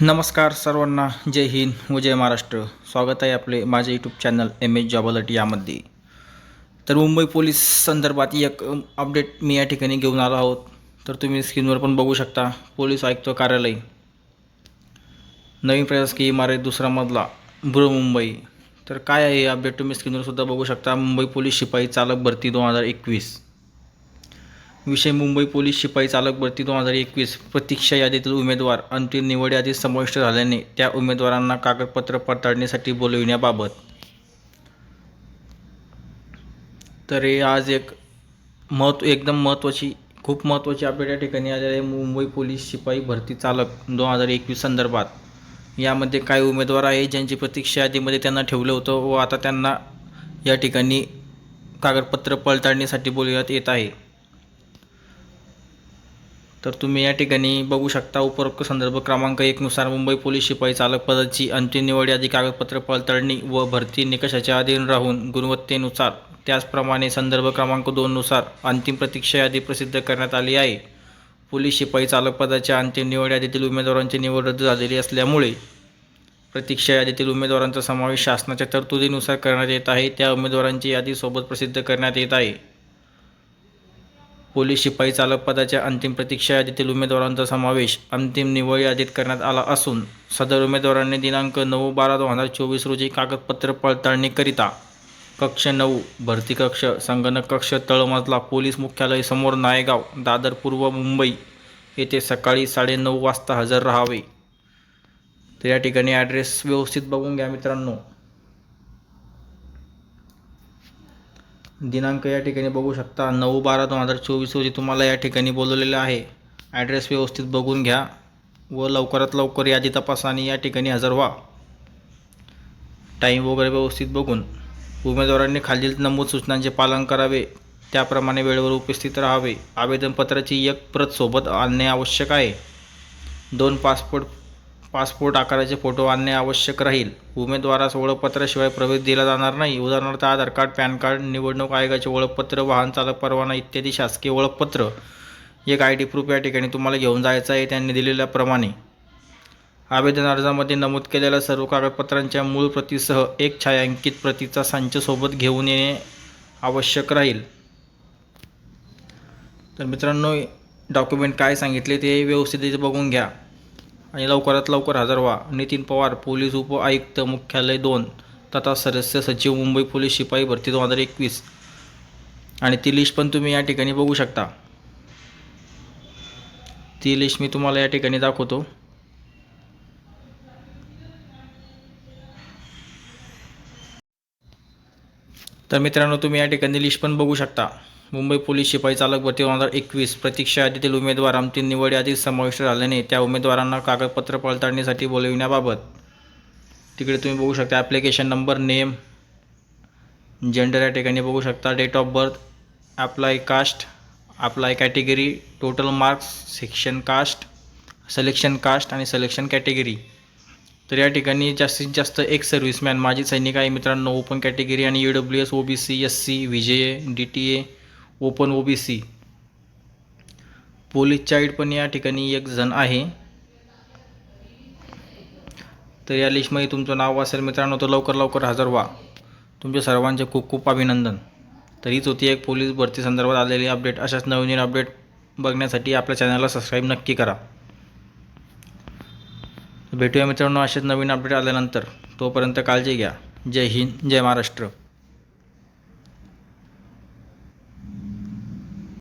नमस्कार सर्वांना. जय हिंद. व जय महाराष्ट्र. स्वागत आहे आपले माझे YouTube channel M H job alert यामध्ये. तर मुंबई पोलीस संदर्भात एक अपडेट मी या ठिकाणी घेऊन आलो आहोत. तर तुम्ही स्क्रीनवर पण बघू शकता. पोलीस आयुक्त कार्यालय. नवीन प्रशासकीय इमारत दुसरा मधला बृहमुंबई तर काय आहे हे अपडेट तुम्ही स्क्रीनवर सुद्धा बघू शकता. मुंबई पोलीस शिपाई चालक भरती दोन हजार एकवीस. विषय मुंबई पोलीस शिपाई चालक भरती दोन हजार एकवीस. प्रतीक्षा यादीतील उमेदवार अंतिम निवड यादीत समाविष्ट झाल्याने त्या उमेदवारांना कागदपत्र पडताळणीसाठी बोलविण्याबाबत. तर हे आज एक महत्त्व एकदम महत्त्वाची खूप महत्त्वाची अपडेट या ठिकाणी आलेली आहे. मुंबई पोलीस शिपाई भरती चालक दोन हजार एकवीस संदर्भात. यामध्ये काही उमेदवार आहे ज्यांची प्रतीक्षा यादीमध्ये त्यांना ठेवलं होतं व आता त्यांना या ठिकाणी कागदपत्र पडताळणीसाठी बोलवण्यात येत आहे. तर तुम्ही या ठिकाणी बघू शकता उपरोक्त संदर्भ क्रमांक एकनुसार मुंबई पोलीस शिपाई चालक पदाची अंतिम निवड यादी कागदपत्र पडताळणी व भरती निकषाच्या अधीन राहून गुणवत्तेनुसार त्याचप्रमाणे संदर्भ क्रमांक दोननुसार अंतिम प्रतीक्षा यादी प्रसिद्ध करण्यात आली आहे. पोलीस शिपाई चालक पदाच्या अंतिम निवड यादीतील उमेदवारांची निवड रद्द झालेली असल्यामुळे प्रतीक्षा यादीतील उमेदवारांचा समावेश शासनाच्या तरतुदीनुसार करण्यात येत आहे. त्या उमेदवारांची यादी सोबत प्रसिद्ध करण्यात येत आहे. पोलीस शिपाई चालक पदाच्या अंतिम प्रतीक्षा यादीतील उमेदवारांचा समावेश अंतिम निवड यादीत करण्यात आला असून सदर उमेदवारांनी दिनांक नऊ बारा दोन हजार चोवीस रोजी कागदपत्र पडताळणीकरिता कक्ष नऊ भरती कक्ष संगणक कक्ष तळमजला पोलीस मुख्यालय समोर नायगाव दादर पूर्व मुंबई येथे सकाळी साडेनऊ वाजता हजर राहावे. तर या ठिकाणी ॲड्रेस व्यवस्थित बघून घ्या मित्रांनो. दिनांक या ठिकाणी बघू शकता. नऊ बारा दोन हजार चोवीस रोजी तुम्हाला या ठिकाणी बोलवलेलं आहे. ॲड्रेस व्यवस्थित बघून घ्या व लवकरात लवकर यादी तपासा आणि या ठिकाणी हजर व्हा. टाईम वगैरे व्यवस्थित बघून उमेदवारांनी खालील नमूद सूचनांचे पालन करावे. त्याप्रमाणे वेळेवर उपस्थित राहावे. आवेदनपत्राची एक प्रत सोबत आणणे आवश्यक आहे. दोन पासपोर्ट पासपोर्ट आकाराचे फोटो आणणे आवश्यक राहील. उमेदवारास ओळखपत्राशिवाय प्रवेश दिला जाणार नाही. उदाहरणार्थ आधार कार्ड पॅन कार्ड निवडणूक आयोगाचे ओळखपत्र वाहन चालक परवाना इत्यादी शासकीय ओळखपत्र. एक आय डी प्रूफ या ठिकाणी तुम्हाला घेऊन जायचं आहे त्यांनी दिलेल्याप्रमाणे. आवेदन अर्जामध्ये नमूद केलेल्या सर्व कागदपत्रांच्या मूळ प्रतीसह एक छायांकित प्रतीचा संच सोबत घेऊन येणे आवश्यक राहील. तर मित्रांनो डॉक्युमेंट काय सांगितले ते व्यवस्थित बघून घ्या. आणि लवकरात लवकर हजर व्हा. नितीन पवार पोलीस उप आयुक्त मुख्यालय दोन. तथा सदस्य सचिव मुंबई पोलीस शिपाई भरती दोन हजार एकवीस. आणि ती लिस्ट पण तुम्ही या ठिकाणी बघू शकता. ती लिस्ट मी तुम्हाला या ठिकाणी दाखवतो. तर मित्रांनो तुम्ही या ठिकाणी लिस्ट पण बघू शकता. मुंबई पोलीस शिपाई चालक भरती दोन हजार एकवीस प्रतीक्षा यादीतील उमेदवार अंतिम निवड यादीत समाविष्ट झाल्याने त्या उमेदवारांना कागदपत्र पडताळणीसाठी बोलविण्याबाबत. तिकडे तुम्ही बघू शकता ॲप्लिकेशन नंबर नेम जेंडर या ठिकाणी बघू शकता. Date of birth apply caste apply category total marks section caste selection caste आणि सिलेक्शन कॅटेगरी तर या ठिकाणी जास्तीत जास्त एक सर्व्हिसमॅन माजी सैनिक आहे मित्रांनो ओपन कॅटेगरी आणि E W S O B C S C V J A D T A open O B C police child पण या ठिकाणी एक जण आहे. तर या लिस्टमध्ये तुमचं नाव असेल मित्रांनो तर लवकर लवकर हजर व्हा. तुमच्या सर्वांचे खूप खूप अभिनंदन. तर हीच होती एक पोलीस भरती संदर्भात आलेली अपडेट अशाच नवीन अपडेट बघण्यासाठी आपल्या चॅनलला सबस्क्राईब नक्की करा. भेटूया मित्रांनो असेच नवीन अपडेट आल्यानंतर. तोपर्यंत काळजी घ्या. जय हिंद जय महाराष्ट्र.